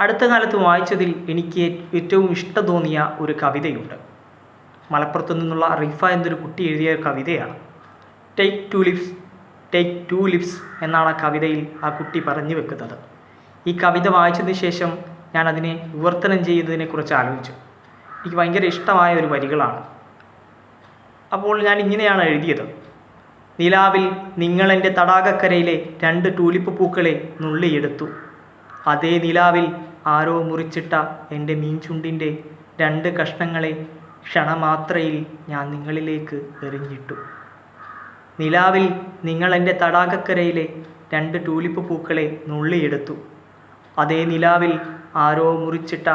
അടുത്ത കാലത്ത് വായിച്ചതിൽ എനിക്ക് ഏറ്റവും ഇഷ്ടം തോന്നിയ ഒരു കവിതയുണ്ട്. മലപ്പുറത്തു നിന്നുള്ള റിഫ എന്നൊരു കുട്ടി എഴുതിയ കവിതയാണ്. Take to lips take to lips എന്നാണ് ആ കവിതയിൽ ആ കുട്ടി പറഞ്ഞു വെക്കുന്നത്. ഈ കവിത വായിച്ചതിന് ശേഷം ഞാൻ അതിനെ വിവർത്തനം ചെയ്യുന്നതിനെക്കുറിച്ച് ആലോചിച്ചു. എനിക്ക് ഭയങ്കര ഇഷ്ടമായ ഒരു വരികളാണ്. അപ്പോൾ ഞാൻ ഇങ്ങനെയാണ് എഴുതിയത്. നിലാവിൽ നിങ്ങളെന്റെ തടാകക്കരയിലെ രണ്ട് ടൂലിപ്പ് പൂക്കളെ നുള്ളിയെടുത്തു. അതേ നിലാവിൽ ആരോ മുറിച്ചിട്ട എന്റെ മീൻചുണ്ടിന്റെ രണ്ട് കഷ്ണങ്ങളെ ക്ഷണമാത്രയിൽ ഞാൻ നിങ്ങളിലേക്ക് എറിഞ്ഞിട്ടു. നിലാവിൽ നിങ്ങൾ എന്റെ തടാകക്കരയിലെ രണ്ട് ടൂലിപ്പ് പൂക്കളെ നുള്ളിയെടുത്തു. അതേ നിലാവിൽ ആരോ മുറിച്ചിട്ട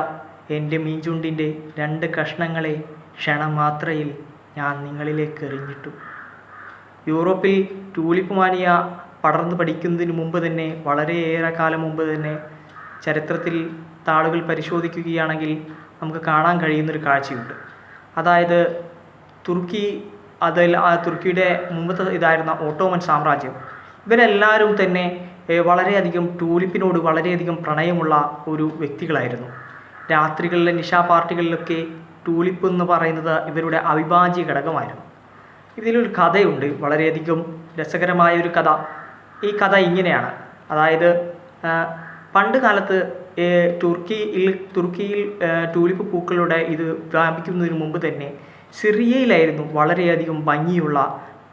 എന്റെ മീൻചുണ്ടിന്റെ രണ്ട് കഷ്ണങ്ങളെ ക്ഷണമാത്രയിൽ ഞാൻ നിങ്ങളിലേക്ക് എറിഞ്ഞിട്ടു. യൂറോപ്പിൽ ടൂലിപ്പ് മാനിയ പടർന്നു പഠിക്കുന്നതിന് മുമ്പ് തന്നെ വളരെയേറെ കാലം മുമ്പ് തന്നെ ചരിത്രത്തിൽ താളുകൾ പരിശോധിക്കുകയാണെങ്കിൽ നമുക്ക് കാണാൻ കഴിയുന്നൊരു കാഴ്ചയുണ്ട്. അതായത് തുർക്കി അതിൽ ആ തുർക്കിയുടെ മുമ്പത്തെ ഇതായിരുന്ന ഓട്ടോമൻ സാമ്രാജ്യം. ഇവരെല്ലാവരും തന്നെ വളരെയധികം ടൂലിപ്പിനോട് വളരെയധികം പ്രണയമുള്ള ഒരു വ്യക്തികളായിരുന്നു. രാത്രികളിലെ നിശാ പാർട്ടികളിലൊക്കെ ടൂലിപ്പ് എന്ന് പറയുന്നത് ഇവരുടെ അവിഭാജ്യ ഘടകമായിരുന്നു. ഇതിലൊരു കഥയുണ്ട് വളരെയധികം രസകരമായ ഒരു കഥ. ഈ കഥ ഇങ്ങനെയാണ്. അതായത് പണ്ട് കാലത്ത് തുർക്കിയിൽ തുർക്കിയിൽ ടൂലിപ്പ് പൂക്കളുടെ ഇത് വ്യാപിക്കുന്നതിന് മുമ്പ് തന്നെ സിറിയയിലായിരുന്നു വളരെയധികം ഭംഗിയുള്ള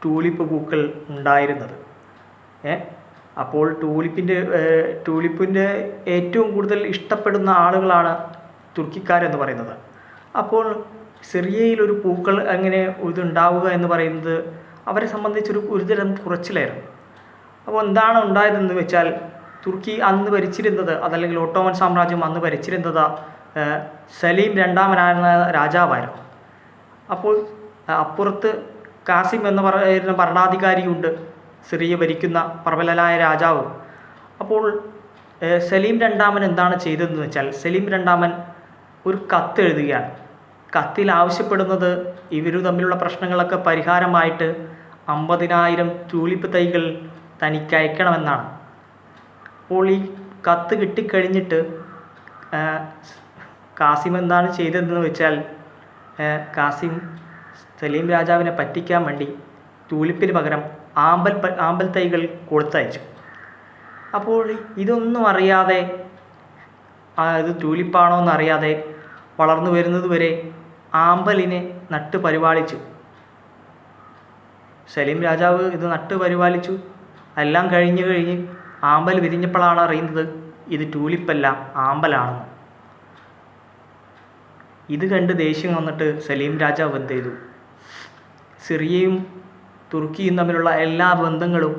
ടൂലിപ്പ് പൂക്കൾ ഉണ്ടായിരുന്നത്. ഏ അപ്പോൾ ടൂലിപ്പിന്റെ ടൂലിപ്പിന്റെ ഏറ്റവും കൂടുതൽ ഇഷ്ടപ്പെടുന്ന ആളുകളാണ് തുർക്കിക്കാരെന്ന് പറയുന്നത്. അപ്പോൾ സിറിയയിൽ ഒരു പൂക്കൾ അങ്ങനെ ഇതുണ്ടാവുക എന്ന് പറയുന്നത് അവരെ സംബന്ധിച്ചൊരു ഒരുതരം കുറച്ചിലായിരുന്നു. അപ്പോൾ എന്താണ് ഉണ്ടായതെന്ന് വെച്ചാൽ തുർക്കി അന്ന് ഭരിച്ചിരുന്നത് അതല്ലെങ്കിൽ ഓട്ടോമൻ സാമ്രാജ്യം അന്ന് ഭരിച്ചിരുന്നത് സലീം രണ്ടാമനായിരുന്ന രാജാവായിരുന്നു. അപ്പോൾ അപ്പുറത്ത് കാസിം എന്ന് പറയുന്ന ഭരണാധികാരിയുണ്ട് സിറിയ ഭരിക്കുന്ന പ്രബലനായ രാജാവ്. അപ്പോൾ സലീം രണ്ടാമൻ എന്താണ് ചെയ്തതെന്ന് വെച്ചാൽ സലീം രണ്ടാമൻ ഒരു കത്ത് എഴുതുകയാണ്. കത്തിൽ ആവശ്യപ്പെടുന്നത് ഇവർ തമ്മിലുള്ള പ്രശ്നങ്ങളൊക്കെ പരിഹാരമായിട്ട് അമ്പതിനായിരം ട്യൂലിപ്പ് തൈകൾ തനിക്ക് അയക്കണമെന്നാണ്. അപ്പോൾ ഈ കത്ത് കിട്ടിക്കഴിഞ്ഞിട്ട് കാസിം എന്താണ് ചെയ്തതെന്ന് വെച്ചാൽ കാസിം സലീം രാജാവിനെ പറ്റിക്കാൻ വേണ്ടി തൂലിപ്പിന് പകരം ആമ്പൽ ആമ്പൽ തൈകൾ കൊടുത്തയച്ചു. അപ്പോൾ ഇതൊന്നും അറിയാതെ അത് ഇത് ടൂലിപ്പാണോ എന്നറിയാതെ വളർന്നു വരുന്നത് വരെ ആമ്പലിനെ നട്ട് പരിപാലിച്ചു. സലീം രാജാവ് ഇത് നട്ട് പരിപാലിച്ചു. എല്ലാം കഴിഞ്ഞു കഴിഞ്ഞ് ആമ്പൽ വിരിഞ്ഞപ്പോഴാണ് അറിയുന്നത് ഇത് ടൂലിപ്പല്ല ആമ്പലാണെന്ന്. ഇത് കണ്ട് ദേഷ്യം വന്നിട്ട് സലീം രാജാവ് എന്ത് ചെയ്തു? സിറിയയും തുർക്കിയും തമ്മിലുള്ള എല്ലാ ബന്ധങ്ങളും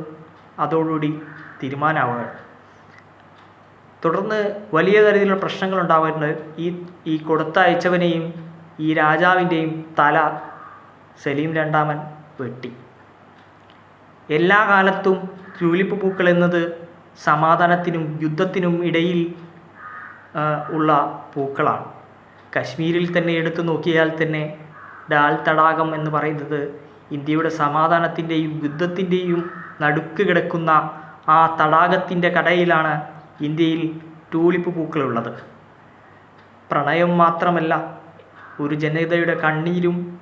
അതോടുകൂടി തീരുമാനമാവുകയാണ്. തുടർന്ന് വലിയ തരത്തിലുള്ള പ്രശ്നങ്ങൾ ഉണ്ടാവുന്നുണ്ട് ഈ ഈ കൊടുത്തയച്ചവനെയും ഈ രാജാവിന്റെയും തല സലീം രണ്ടാമൻ വെട്ടി. എല്ലാ കാലത്തും ട്യൂലിപ്പ് പൂക്കൾ എന്നത് സമാധാനത്തിനും യുദ്ധത്തിനും ഇടയിൽ ഉള്ള പൂക്കളാണ്. കശ്മീരിൽ തന്നെ എടുത്തു നോക്കിയാൽ തന്നെ ഡാൽ തടാകം എന്ന് പറയുന്നത് ഇന്ത്യയുടെ സമാധാനത്തിന്റെയും യുദ്ധത്തിന്റെയും നടുക്ക് കിടക്കുന്ന ആ തടാകത്തിന്റെ കടയിലാണ് ഇന്ത്യയിൽ ടൂലിപ്പ് പൂക്കളുള്ളത്. പ്രണയം മാത്രമല്ല ഒരു ജനതയുടെ കണ്ണീരും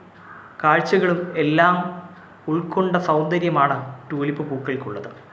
കാഴ്ചകളും എല്ലാം ഉൾക്കൊണ്ട സൗന്ദര്യമാണ് ടൂലിപ്പ് പൂക്കൾക്കുള്ളത്.